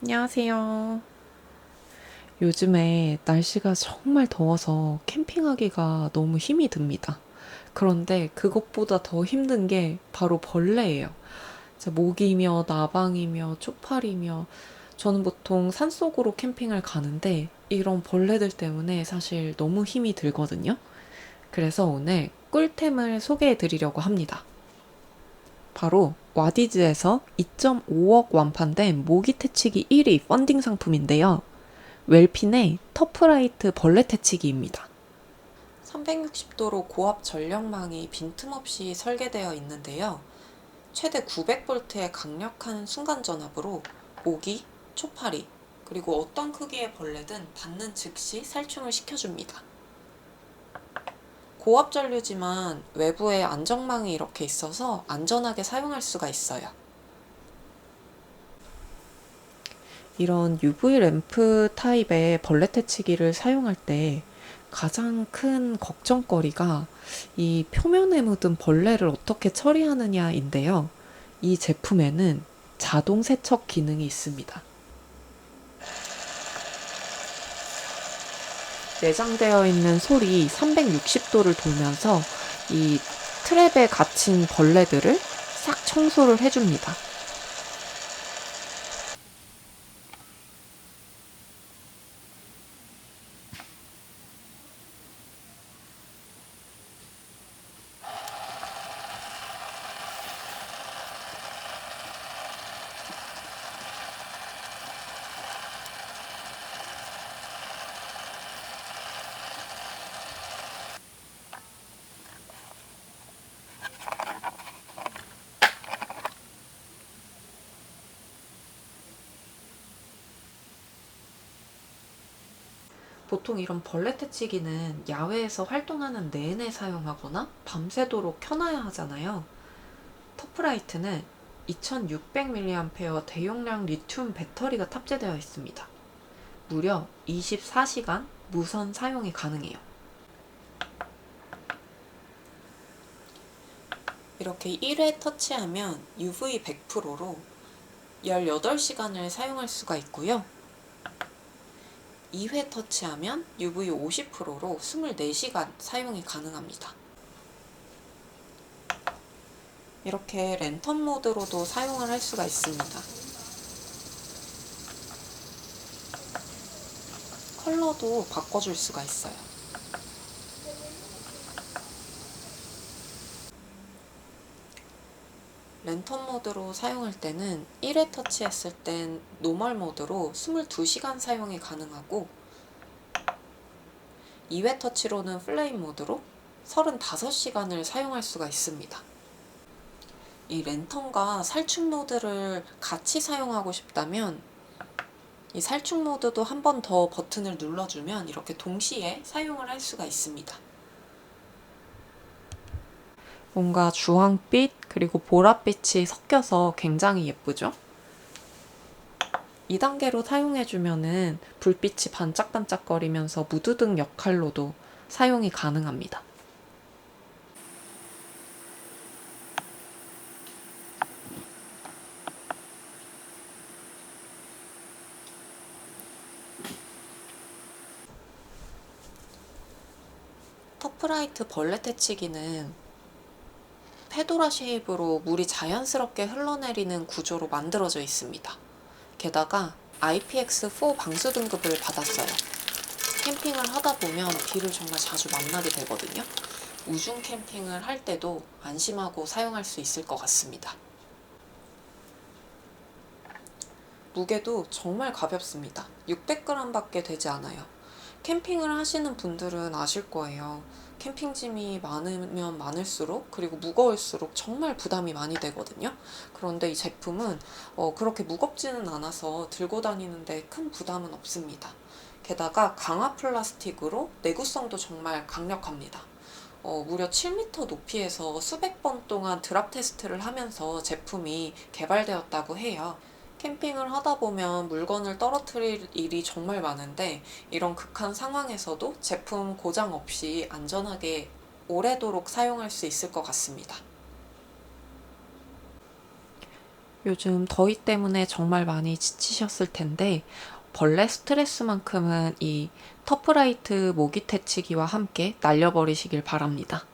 안녕하세요. 요즘에 날씨가 정말 더워서 캠핑하기가 너무 힘이 듭니다. 그런데 그것보다 더 힘든 게 바로 벌레예요. 모기며 나방이며 쪽팔이며 저는 보통 산속으로 캠핑을 가는데 이런 벌레들 때문에 사실 너무 힘이 들거든요. 그래서 오늘 꿀템을 소개해 드리려고 합니다. 바로 와디즈에서 2.5억 완판된 모기 퇴치기 1위 펀딩 상품인데요. 웰핀의 터프라이트 벌레 퇴치기입니다. 360도로 고압 전력망이 빈틈없이 설계되어 있는데요. 최대 900볼트의 강력한 순간 전압으로 모기, 초파리, 그리고 어떤 크기의 벌레든 닿는 즉시 살충을 시켜줍니다. 고압 전류지만 외부에 안정망이 이렇게 있어서 안전하게 사용할 수가 있어요. 이런 UV 램프 타입의 벌레 퇴치기를 사용할 때 가장 큰 걱정거리가 이 표면에 묻은 벌레를 어떻게 처리하느냐인데요. 이 제품에는 자동 세척 기능이 있습니다. 내장되어 있는 솔이 360도를 돌면서 이 트랩에 갇힌 벌레들을 싹 청소를 해줍니다. 보통 이런 벌레 퇴치기는 야외에서 활동하는 내내 사용하거나 밤새도록 켜놔야 하잖아요. 터프라이트는 2600mAh 대용량 리튬 배터리가 탑재되어 있습니다. 무려 24시간 무선 사용이 가능해요. 이렇게 1회 터치하면 UV 100%로 18시간을 사용할 수가 있고요. 2회 터치하면 UV 50%로 24시간 사용이 가능합니다. 이렇게 랜턴 모드로도 사용을 할 수가 있습니다. 컬러도 바꿔줄 수가 있어요. 랜턴 모드로 사용할 때는 1회 터치했을 땐 노멀 모드로 22시간 사용이 가능하고 2회 터치로는 플레임 모드로 35시간을 사용할 수가 있습니다. 이 랜턴과 살충 모드를 같이 사용하고 싶다면 이 살충 모드도 한 번 더 버튼을 눌러주면 이렇게 동시에 사용을 할 수가 있습니다. 뭔가 주황빛 그리고 보랏빛이 섞여서 굉장히 예쁘죠? 2단계로 사용해주면은 불빛이 반짝반짝거리면서 무드등 역할로도 사용이 가능합니다. 터프라이트 벌레 퇴치기는 페도라 쉐입으로 물이 자연스럽게 흘러내리는 구조로 만들어져 있습니다. 게다가 IPX4 방수 등급을 받았어요. 캠핑을 하다 보면 비를 정말 자주 만나게 되거든요. 우중 캠핑을 할 때도 안심하고 사용할 수 있을 것 같습니다. 무게도 정말 가볍습니다. 600g 밖에 되지 않아요. 캠핑을 하시는 분들은 아실 거예요. 캠핑짐이 많으면 많을수록 그리고 무거울수록 정말 부담이 많이 되거든요. 그런데 이 제품은 어, 그렇게 무겁지는 않아서 들고 다니는데 큰 부담은 없습니다. 게다가 강화 플라스틱으로 내구성도 정말 강력합니다. 어, 무려 7m 높이에서 수백 번 동안 드랍 테스트를 하면서 제품이 개발되었다고 해요. 캠핑을 하다 보면 물건을 떨어뜨릴 일이 정말 많은데 이런 극한 상황에서도 제품 고장 없이 안전하게 오래도록 사용할 수 있을 것 같습니다. 요즘 더위 때문에 정말 많이 지치셨을 텐데 벌레 스트레스만큼은 이 터프라이트 모기 퇴치기와 함께 날려버리시길 바랍니다.